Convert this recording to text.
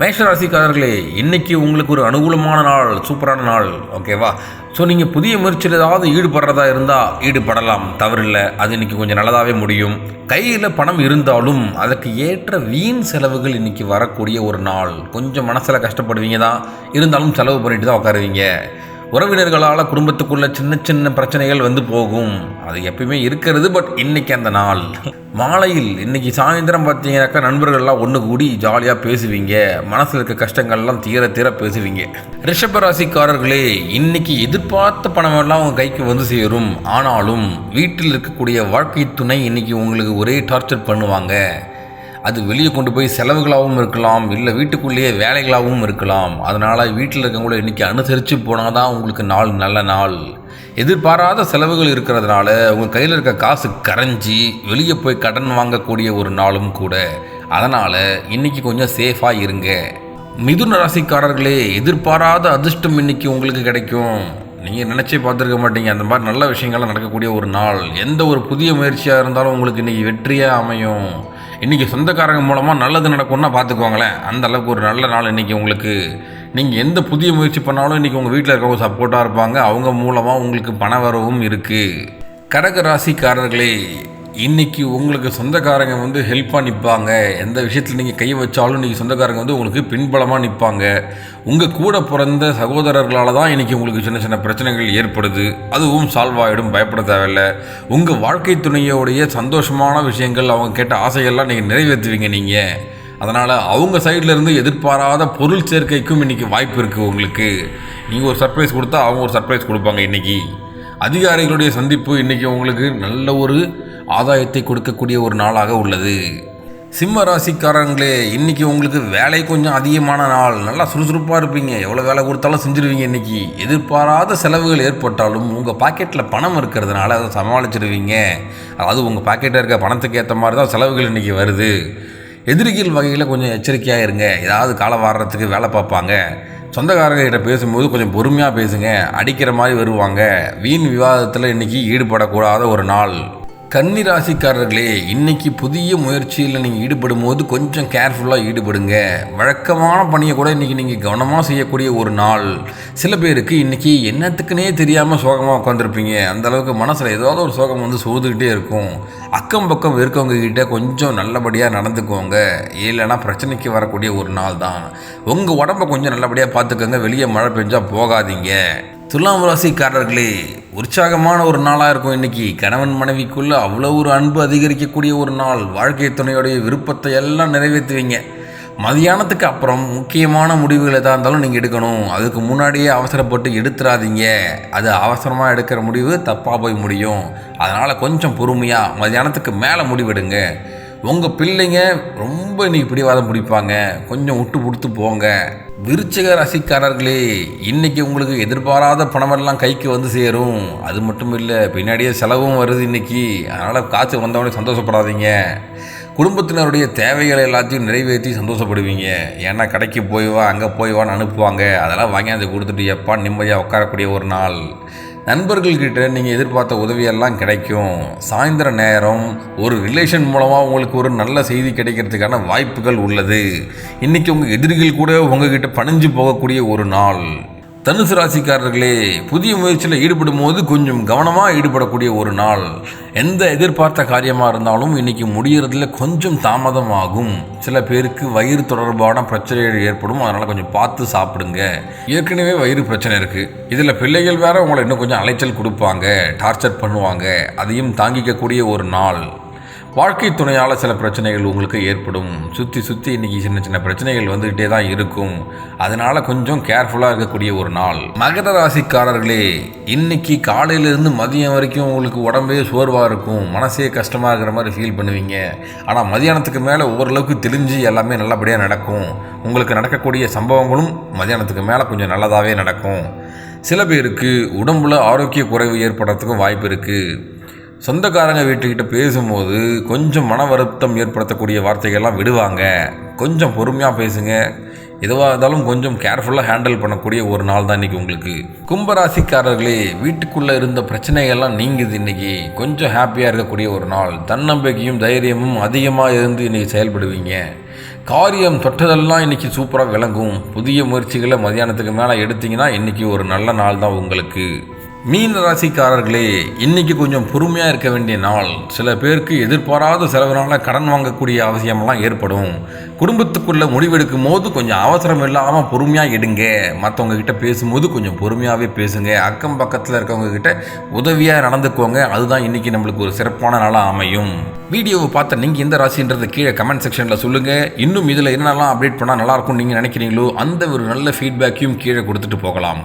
மேஷராசிக்காரர்களே இன்னைக்கு உங்களுக்கு ஒரு அனுகூலமான நாள் சூப்பரான நாள் ஓகேவா ஸோ நீங்கள் புதிய முயற்சியில் ஏதாவது ஈடுபடுறதா இருந்தால் ஈடுபடலாம் தவறில்லை. அது இன்னைக்கு கொஞ்சம் நல்லதாகவே முடியும். கையில் பணம் இருந்தாலும் அதற்கு ஏற்ற வீண் செலவுகள் இன்னைக்கு வரக்கூடிய ஒரு நாள். கொஞ்சம் மனசில் கஷ்டப்படுவீங்க தான் இருந்தாலும் செலவு பண்ணிட்டு தான் உட்காருவீங்க. உறவினர்களால் குடும்பத்துக்குள்ள சின்ன சின்ன பிரச்சனைகள் வந்து போகும். அது எப்பயுமே இருக்கிறது பட் இன்னைக்கு அந்த நாள். மாலையில் இன்னைக்கு சாயந்தரம் பார்த்தீங்கன்னாக்கா நண்பர்கள்லாம் ஒன்று கூடி ஜாலியாக பேசுவீங்க. மனசில் இருக்க கஷ்டங்கள்லாம் தீர தீர பேசுவீங்க. ரிஷபராசிக்காரர்களே இன்னைக்கு எதிர்பார்த்த பணமெல்லாம் உங்கள் கைக்கு வந்து சேரும். ஆனாலும் வீட்டில் இருக்கக்கூடிய வாழ்க்கை துணை இன்னைக்கு உங்களுக்கு ஒரே டார்ச்சர் பண்ணுவாங்க. அது வெளியே கொண்டு போய் செலவுகளாகவும் இருக்கலாம் இல்லை வீட்டுக்குள்ளேயே வேலைகளாகவும் இருக்கலாம். அதனால் வீட்டில் இருக்கவங்கள இன்றைக்கி அனுசரித்து போனால் தான் உங்களுக்கு நாள் நல்ல நாள். எதிர்பாராத செலவுகள் இருக்கிறதுனால உங்கள் கையில் இருக்க காசு கரைஞ்சி வெளியே போய் கடன் வாங்கக்கூடிய ஒரு நாளும் கூட. அதனால் இன்றைக்கி கொஞ்சம் சேஃபாக இருங்க. மிதுன ராசிக்காரர்களே எதிர்பாராத அதிர்ஷ்டம் இன்னைக்கு உங்களுக்கு கிடைக்கும். நீங்கள் நினச்சே பார்த்துருக்க மாட்டீங்க. அந்த மாதிரி நல்ல விஷயங்கள்லாம் நடக்கக்கூடிய ஒரு நாள் எந்த ஒரு புதிய முயற்சியாக இருந்தாலும் உங்களுக்கு இன்றைக்கி வெற்றியாக அமையும். இன்றைக்கி சொந்தக்காரங்க மூலமாக நல்லது நடக்கும்னா பார்த்துக்கோங்களேன். அந்த அளவுக்கு ஒரு நல்ல நாள் இன்றைக்கி உங்களுக்கு. நீங்கள் எந்த புதிய முயற்சி பண்ணாலும் இன்றைக்கி உங்கள் வீட்டில் இருக்கவங்க சப்போர்ட்டாக இருப்பாங்க. அவங்க மூலமாக உங்களுக்கு பண வரவும் இருக்குது கடக ராசிக்காரர்களே இன்றைக்கி உங்களுக்கு சொந்தக்காரங்க வந்து ஹெல்ப்பாக நிற்பாங்க எந்த விஷயத்தில் நீங்கள் கை வச்சாலும் இன்றைக்கி சொந்தக்காரங்க வந்து உங்களுக்கு பின்பலமாக நிற்பாங்க உங்கள் கூட பிறந்த சகோதரர்களால் தான் இன்றைக்கி உங்களுக்கு சின்ன சின்ன பிரச்சனைகள் ஏற்படுது. அதுவும் சால்வ் ஆகிடும் பயப்பட தேவையில்லை. உங்கள் வாழ்க்கை துணையோடைய சந்தோஷமான விஷயங்கள் அவங்க கேட்ட ஆசைகள்லாம் நீங்கள் நிறைவேற்றுவீங்க நீங்கள் அதனால் அவங்க சைடில் இருந்து எதிர்பாராத பொருள் சேர்க்கைக்கும் இன்றைக்கி வாய்ப்பு இருக்குது உங்களுக்கு. நீங்கள் ஒரு சர்ப்ரைஸ் கொடுத்தா அவங்க ஒரு சர்ப்ரைஸ் கொடுப்பாங்க இன்றைக்கி அதிகாரிகளுடைய சந்திப்பு இன்றைக்கி உங்களுக்கு நல்ல ஒரு ஆதாயத்தை கொடுக்கக்கூடிய ஒரு நாளாக உள்ளது. சிம்ம ராசிக்காரங்களே இன்றைக்கி உங்களுக்கு வேலை கொஞ்சம் அதிகமான நாள். நல்லா சுறுசுறுப்பாக இருப்பீங்க. எவ்வளோ வேலை கொடுத்தாலும் செஞ்சுருவீங்க இன்றைக்கி எதிர்பாராத செலவுகள் ஏற்பட்டாலும் உங்கள் பாக்கெட்டில் பணம் இருக்கிறதுனால அதை சமாளிச்சிடுவீங்க அதாவது உங்கள் பாக்கெட்டில் இருக்க பணத்துக்கு ஏற்ற மாதிரி தான் செலவுகள் இன்றைக்கி வருது. எதிரிகள் வகையில் கொஞ்சம் எச்சரிக்கையாக இருங்க. ஏதாவது காலம் வாடுறதுக்கு வேலை பார்ப்பாங்க. சொந்தக்காரர்கிட்ட பேசும்போது கொஞ்சம் பொறுமையாக பேசுங்க. அடிக்கிற மாதிரி வருவாங்க. வீண் விவாதத்தில் இன்றைக்கி ஈடுபடக்கூடாத ஒரு நாள். கன்னி ராசிக்காரர்களே இன்னைக்கு புதிய முயற்சியில் நீங்கள் ஈடுபடும் போது கொஞ்சம் கேர்ஃபுல்லாக ஈடுபடுங்க. வழக்கமான பணியை கூட இன்றைக்கி நீங்கள் கவனமாக செய்யக்கூடிய ஒரு நாள். சில பேருக்கு இன்றைக்கி என்னத்துக்குனே தெரியாமல் சோகமாக உட்காந்துருப்பீங்க அந்த அளவுக்கு மனசில் ஏதாவது ஒரு சோகம் வந்து சோதுக்கிட்டே இருக்கும். அக்கம் பக்கம் இருக்கவங்க கிட்டே கொஞ்சம் நல்லபடியாக நடந்துக்கோங்க. இல்லைன்னா பிரச்சனைக்கு வரக்கூடிய ஒரு நாள் தான். உங்கள் உடம்ப கொஞ்சம் நல்லபடியாக பார்த்துக்கோங்க. வெளியே மழை பெஞ்சால் போகாதீங்க. துலாம் ராசிக்காரர்களே உற்சாகமான ஒரு நாளாக இருக்கும் இன்றைக்கி கணவன் மனைவிக்குள்ள அவ்வளோ ஒரு அன்பு அதிகரிக்கக்கூடிய ஒரு நாள். வாழ்க்கை துணையோடைய விருப்பத்தை எல்லாம் நிறைவேற்றுவீங்க. மதியானத்துக்கு அப்புறம் முக்கியமான முடிவுகள் எதாக இருந்தாலும் நீங்கள் எடுக்கணும். அதுக்கு முன்னாடியே அவசரப்பட்டு எடுத்துடாதீங்க அது அவசரமாக எடுக்கிற முடிவு தப்பாக போய் முடியும். அதனால் கொஞ்சம் பொறுமையாக மதியானத்துக்கு மேலே முடிவெடுங்க. உங்கள் பிள்ளைங்க ரொம்ப இன்னைக்கு பிடிவாதம் பிடிப்பாங்க. கொஞ்சம் விட்டு கொடுத்து போங்க. விருச்சக ரசிக்காரர்களே இன்னைக்கு உங்களுக்கு எதிர்பாராத பணமெல்லாம் கைக்கு வந்து சேரும். அது மட்டும் இல்லை பின்னாடியே செலவும் வருது இன்னைக்கு. அதனால் காசு வந்தவொடனே சந்தோஷப்படாதீங்க. குடும்பத்தினருடைய தேவைகளை எல்லாத்தையும் நிறைவேற்றி சந்தோஷப்படுவீங்க. ஏன்னா கடைக்கு போய் வா அங்கே போய் வான்னு அனுப்புவாங்க. அதெல்லாம் வாங்கியாந்து கொடுத்துட்டு எப்பா நிம்மதியாக உட்காரக்கூடிய ஒரு நாள். நண்பர்கள்கிட்ட நீங்கள் எதிர்பார்த்த உதவியெல்லாம் கிடைக்கும். சாயந்தர நேரம் ஒரு ரிலேஷன் மூலமாக உங்களுக்கு ஒரு நல்ல செய்தி கிடைக்கிறதுக்கான வாய்ப்புகள் உள்ளது. இன்றைக்கி உங்கள் எதிரிகள் கூட உங்ககிட்ட பணிஞ்சு போகக்கூடிய ஒரு நாள். தனுசு ராசிக்காரர்களே புதிய முயற்சியில் ஈடுபடும் போது கொஞ்சம் கவனமாக ஈடுபடக்கூடிய ஒரு நாள். எந்த எதிர்பார்த்த காரியமாக இருந்தாலும் இன்றைக்கி முடிகிறதுல கொஞ்சம் தாமதமாகும். சில பேருக்கு வயிறு தொடர்பான பிரச்சனைகள் ஏற்படும். அதனால் கொஞ்சம் பார்த்து சாப்பிடுங்க. ஏற்கனவே வயிறு பிரச்சனை இருக்குது இதில் பிள்ளைகள் வேற உங்களை இன்னும் கொஞ்சம் அலைச்சல் கொடுப்பாங்க. டார்ச்சர் பண்ணுவாங்க. அதையும் தாங்கிக்கக்கூடிய ஒரு நாள். வாழ்க்கை துணையால் சில பிரச்சனைகள் உங்களுக்கு ஏற்படும். சுற்றி சுற்றி இன்றைக்கி சின்ன சின்ன பிரச்சனைகள் வந்துக்கிட்டே தான் இருக்கும். அதனால் கொஞ்சம் கேர்ஃபுல்லாக இருக்கக்கூடிய ஒரு நாள். மகர ராசிக்காரர்களே இன்னைக்கு காலையிலேருந்து மதியம் வரைக்கும் உங்களுக்கு உடம்பே சோர்வாக இருக்கும். மனசே கஷ்டமாக இருக்கிற மாதிரி ஃபீல் பண்ணுவீங்க. ஆனால் மதியானத்துக்கு மேலே ஓரளவுக்கு தெளிஞ்சு எல்லாமே நல்லபடியாக நடக்கும். உங்களுக்கு நடக்கக்கூடிய சம்பவங்களும் மதியானத்துக்கு மேலே கொஞ்சம் நல்லதாகவே நடக்கும். சில பேருக்கு உடம்புல ஆரோக்கிய குறைவு ஏற்படுறதுக்கும் வாய்ப்பு இருக்குது சொந்தக்காரங்க வீட்டுக்கிட்ட பேசும்போது கொஞ்சம் மன வருத்தம் ஏற்படுத்தக்கூடிய வார்த்தைகள்லாம் விடுவாங்க. கொஞ்சம் பொறுமையாக பேசுங்க. எதுவாக இருந்தாலும் கொஞ்சம் கேர்ஃபுல்லாக ஹேண்டில் பண்ணக்கூடிய ஒரு நாள் தான் இன்றைக்கி உங்களுக்கு. கும்பராசிக்காரர்களே வீட்டுக்குள்ளே இருந்த பிரச்சனைகள்லாம் நீங்குது இன்றைக்கி கொஞ்சம் ஹாப்பியாக இருக்கக்கூடிய ஒரு நாள். தன்னம்பிக்கையும் தைரியமும் அதிகமாக இருந்து இன்றைக்கி செயல்படுவீங்க. காரியம் தொட்டதெல்லாம் இன்றைக்கி சூப்பராக விளங்கும். புதிய முயற்சிகளை மதியானத்துக்கு மேலே எடுத்திங்கன்னா இன்றைக்கி ஒரு நல்ல நாள் தான் உங்களுக்கு. மீன ராசிக்காரர்களே இன்றைக்கி கொஞ்சம் பொறுமையாக இருக்க வேண்டிய நாள். சில பேருக்கு எதிர்பாராத செலவினால கடன் வாங்கக்கூடிய அவசியமெல்லாம் ஏற்படும். குடும்பத்துக்குள்ளே முடிவெடுக்கும் போது கொஞ்சம் அவசரம் இல்லாமல் பொறுமையாக எடுங்க. மற்றவங்க கிட்ட பேசும்போது கொஞ்சம் பொறுமையாகவே பேசுங்க. அக்கம் பக்கத்தில் இருக்கவங்க கிட்ட உதவியாக நடந்துக்கோங்க. அதுதான் இன்றைக்கி நம்மளுக்கு ஒரு சிறப்பான நாளாக அமையும். வீடியோவை பார்த்த நீங்கள் எந்த ராசின்றது கீழே கமெண்ட் செக்ஷனில் சொல்லுங்கள் இன்னும் இதில் என்னெல்லாம் அப்டேட் பண்ணால் நல்லாயிருக்கும் நீங்கள் நினைக்கிறீங்களோ அந்த ஒரு நல்ல ஃபீட்பேக்கையும் கீழே கொடுத்துட்டு போகலாம்.